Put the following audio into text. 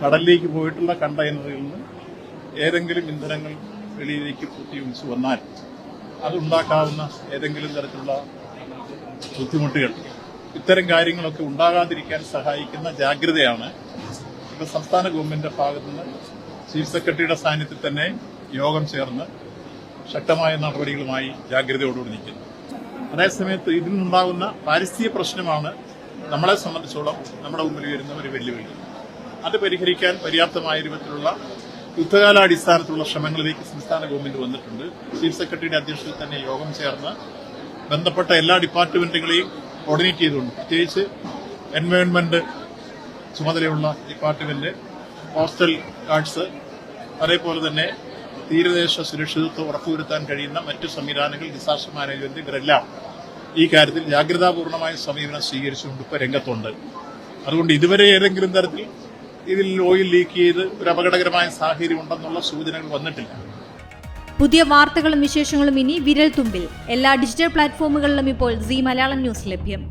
കടലിലേക്ക് പോയിട്ടുള്ള കണ്ടെയ്നറിൽ നിന്ന് ഏതെങ്കിലും ഇന്ധനങ്ങൾ വെളിയിലേക്ക് കുത്തിയൊഴിച്ചു വന്നാൽ അതുണ്ടാക്കാവുന്ന ഏതെങ്കിലും തരത്തിലുള്ള ബുദ്ധിമുട്ടുകൾ. ഇത്തരം കാര്യങ്ങളൊക്കെ ഉണ്ടാകാതിരിക്കാൻ സഹായിക്കുന്ന ജാഗ്രതയാണ് ഇപ്പൊ സംസ്ഥാന ഗവൺമെന്റിന്റെ ഭാഗത്തുനിന്ന് ചീഫ് സെക്രട്ടറിയുടെ സാന്നിധ്യത്തിൽ തന്നെ യോഗം ചേർന്ന് ശക്തമായ നടപടികളുമായി ജാഗ്രതയോടുകൂടി നിൽക്കുന്നു. അതേസമയത്ത് ഇതിൽ നിന്നുണ്ടാകുന്ന പാരിസ്ഥിതിക പ്രശ്നമാണ് നമ്മളെ സംബന്ധിച്ചോളം നമ്മുടെ മുമ്പിൽ വരുന്ന ഒരു വെല്ലുവിളി. അത് പരിഹരിക്കാൻ പര്യാപ്തമായ രൂപത്തിലുള്ള യുദ്ധകാലാടിസ്ഥാനത്തിലുള്ള ശ്രമങ്ങളിലേക്ക് സംസ്ഥാന ഗവൺമെന്റ് വന്നിട്ടുണ്ട്. ചീഫ് സെക്രട്ടറിയുടെ അധ്യക്ഷതയിൽ തന്നെ യോഗം ചേർന്ന് ബന്ധപ്പെട്ട എല്ലാ ഡിപ്പാർട്ട്മെന്റുകളെയും കോർഡിനേറ്റ് ചെയ്തുകൊണ്ട് പ്രത്യേകിച്ച് എൻവയോൺമെന്റ് ചുമതലയുള്ള ഡിപ്പാർട്ട്മെന്റ് പോസ്റ്റൽ ഗാർഡ്സ് അതേപോലെ തന്നെ തീരദേശ സുരക്ഷിതത്വം ഉറപ്പുവരുത്താൻ കഴിയുന്ന മറ്റു സംവിധാനങ്ങൾ ഡിസാസ്റ്റർ മാനേജ്മെന്റ് ഇവരെല്ലാം ഈ കാര്യത്തിൽ ജാഗ്രതാപൂർണമായ സമീപനം സ്വീകരിച്ചുകൊണ്ട് ഇപ്പോൾ രംഗത്തുണ്ട്. അതുകൊണ്ട് ഇതുവരെ ഏതെങ്കിലും തരത്തിൽ ഇതിൽ ഓയിൽ ലീക്ക് ചെയ്ത് ഒരു അപകടകരമായ സാഹചര്യം ഉണ്ടെന്നുള്ള സൂചനകൾ വന്നിട്ടില്ല. പുതിയ വാർത്തകളും വിശേഷങ്ങളും ഇനി വിരൽ തുമ്പിൽ എല്ലാ ഡിജിറ്റൽ പ്ലാറ്റ്ഫോമുകളിലും ഇപ്പോൾ സി മലയാളം ന്യൂസ് ലഭ്യം.